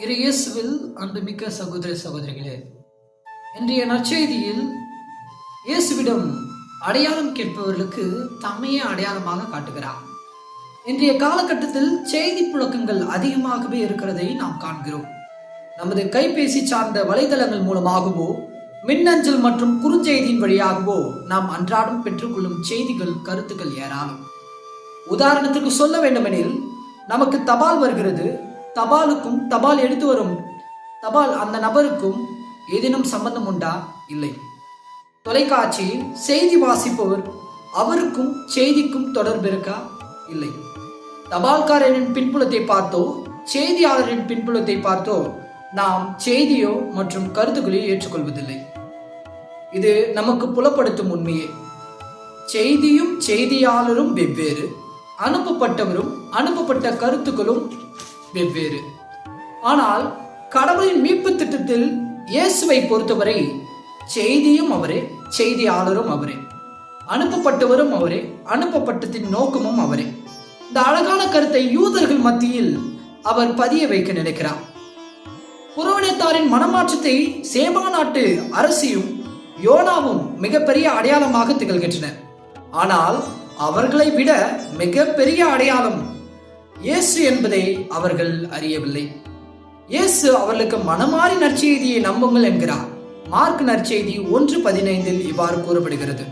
இரு இயேசுவில் அன்புமிக்க சகோதர சகோதரிகளே இன்றைய நற்செய்தியில் இயேசுவிடம் அடையாளம் கேட்பவர்களுக்கு தம்மையே அடையாளமாக காட்டுகிறார். இன்றைய காலகட்டத்தில் செய்தி புழக்கங்கள் அதிகமாகவே இருக்கிறதை நாம் காண்கிறோம். நமது கைபேசி சார்ந்த வலைதளங்கள் மூலமாகவோ மின்னஞ்சல் மற்றும் குறுஞ்செய்தியின் வழியாகவோ நாம் அன்றாடம் பெற்றுக்கொள்ளும் செய்திகள் கருத்துக்கள் ஏராளம். உதாரணத்துக்கு சொல்ல வேண்டுமெனில் நமக்கு தபால் வருகிறது தபாலுக்கும் தபால் எடுத்து வரும். தபால் அந்த நபருக்கும் ஏதேனும் சம்பந்தம் உண்டா? இல்லை. தொலைக்காட்சியில் செய்தி வாசிப்பவர் அவருக்கும் செய்திக்கும் தொடர்பு இருக்கா? இல்லை. தபால்காரரின் பின்புலத்தை பார்த்தோ செய்தியாளரின் பின்புலத்தை பார்த்தோ நாம் செய்தியோ மற்றும் கருத்துக்களையோ ஏற்றுக்கொள்வதில்லை. இது நமக்கு புலப்படுத்தும் உண்மையே. செய்தியும் செய்தியாளரும் வெவ்வேறு. அனுப்பப்பட்டவரும் அனுப்பப்பட்ட கருத்துக்களும் வெவ்வேறு. ஆனால் கடவுளின் மீட்பு திட்டத்தில் இயேசுவை பொறுத்தவரை செய்தியும் அவரே செய்தியாளரும் அவரே. அனுப்பப்பட்டவரும் அவரே அனுப்பப்பட்டதின் நோக்கமும் அவரே. இந்த அழகான கருத்தை யூதர்கள் மத்தியில் அவர் பதிய வைக்க நினைக்கிறார். புறவணியத்தாரின் மனமாற்றத்தை சேமா நாட்டு அரசியும் யோனாவும் மிகப்பெரிய அடையாளமாக திகழ்கின்றனர் ஆனால் அவர்களை விட மிகப்பெரிய அடையாளம் இயேசு என்பதை அவர்கள் அறியவில்லை. இயேசு அவர்களுக்கு மனமாறி நற்செய்தியை நம்புங்கள் என்கிறார். மார்க் நற்செய்தி ஒன்று பதினைந்தில் இவ்வாறு கூறப்படுகிறது.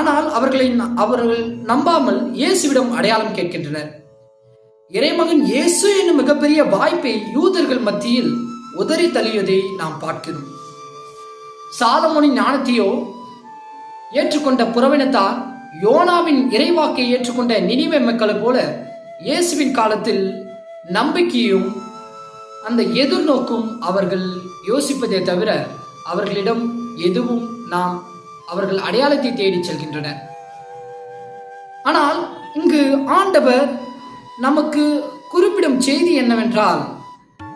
ஆனால் அவர்களை அவர்கள் நம்பாமல் இயேசுவிடம் அடையாளம் கேட்கின்றனர். இறைமகன் இயேசு என்னும் மிகப்பெரிய வாய்ப்பை யூதர்கள் மத்தியில் உதறி தள்ளியதை நாம் பார்க்கிறோம். சாலமோனின் ஞானத்தையோ ஏற்றுக்கொண்ட புறவினத்தார் யோனாவின் இறைவாக்கை ஏற்றுக்கொண்ட நினைவை மக்களை போல இயேசுவின் காலத்தில் நம்பிக்கையும் அந்த எதிர்நோக்கும் அவர்கள் யோசிப்பதே தவிர அவர்களிடம் எதுவும் நாம் அவர்கள் அடையாளத்தை தேடி செல்கின்றனர் ஆனால் இங்கு ஆண்டவர் நமக்கு குறிப்பிடும் செய்தி என்னவென்றால்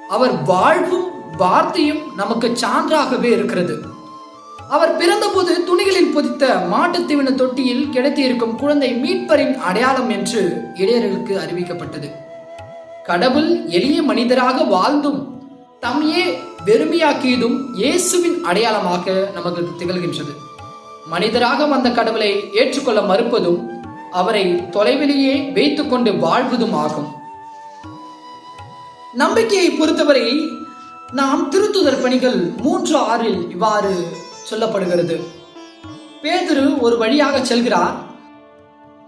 அவர் வாழ்வும் வார்த்தையும் நமக்கு சான்றாகவே இருக்கிறது. அவர் பிறந்தபோது துணிகளில் பொதித்த மாட்டுத்தீவன தொட்டியில் கிடைத்திருக்கும் குழந்தை மீட்பரின் அடையாளம் என்று இடையர்களுக்கு அறிவிக்கப்பட்டது. கடவுள் எளிய மனிதராக வாழ்ந்தும் தம்மையே வெறுமையாக்கியதும் இயேசுவின் அடையாளமாக நமக்கு திகழ்கின்றது. மனிதராக வந்த கடவுளை ஏற்றுக்கொள்ள மறுப்பதும் அவரை தொலைவிலேயே வைத்துக்கொண்டு வாழ்வதும் ஆகும். நம்பிக்கையை பொறுத்தவரை நாம் திருத்துதர் பணிகள் மூன்று ஆறில் இவ்வாறு சொல்லப்படுகிறது. பேதுரு ஒரு வழியாக செல்கிறார்.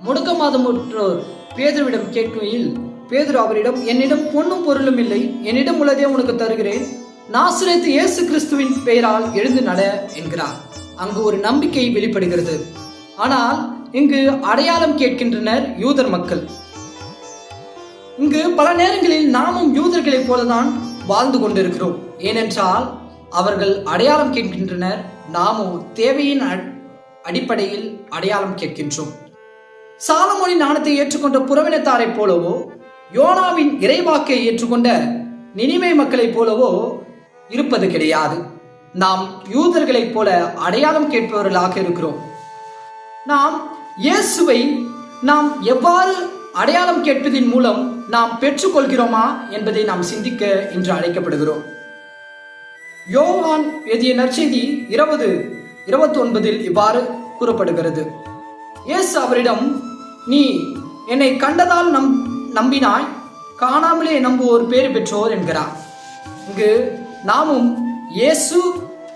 முடக்கமாதமுற்றோர் பேதுருவிடம் கேட்கையில் பேதுரு அவரிடம் என்னிடம் பொண்ணும் பொருளும் இல்லை. என்னிடம் உள்ளதே உனக்கு தருகிறேன். நாசிரியத்து இயேசு கிறிஸ்துவின் பெயரால் எழுந்து நட என்கிறார். அங்கு ஒரு நம்பிக்கை வெளிப்படுகிறது. ஆனால் இங்கு அடையாளம் கேட்கின்றனர் யூதர் மக்கள். இங்கு பல நேரங்களில் நாமும் யூதர்களைப் போலதான் வாழ்ந்து கொண்டிருக்கிறோம். ஏனென்றால் அவர்கள் அடையாளம் கேட்கின்றனர். நாமோ தேவையின் அடிப்படையில் அடையாளம் கேட்கின்றோம். சாலமொழி நாணத்தை ஏற்றுக்கொண்ட புறவினத்தாரைப் போலவோ யோனாவின் இறைவாக்கை ஏற்றுக்கொண்ட நினிமை மக்களைப் போலவோ இருப்பது கிடையாது. நாம் யூதர்களைப் போல அடையாளம் கேட்பவர்களாக இருக்கிறோம். நாம் இயேசுவை நாம் எவ்வாறு அடையாளம் கேட்பதின் மூலம் நாம் பெற்றுக்கொள்கிறோமா என்பதை நாம் சிந்திக்க இன்று அழைக்கப்படுகிறோம். யோவான் எழுதிய நற்செய்தி இருபது இருபத்தி ஒன்பதில் இவ்வாறு கூறப்படுகிறது. இயேசு அவரிடம் நீ என்னை கண்டதால் நம் நம்பினாய் காணாமலே நம்புவோர் பேறு பெற்றோர் என்கிறார். இங்கு நாமும் இயேசு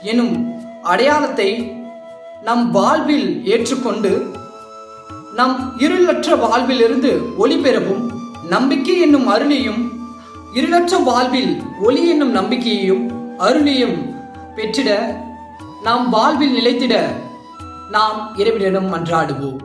எனும் அடையாளத்தை நம் வாழ்வில் ஏற்றுக்கொண்டு நம் இருளற்ற வாழ்விலிருந்து ஒளி பெறவும் நம்பிக்கை என்னும் அருளியும் இருளற்ற வாழ்வில் ஒளி என்னும் நம்பிக்கையையும் அருளையும் பெற்றிட நாம் வாழ்வில் நிலைத்திட நாம் இறைவனிடம் மன்றாடுவோம்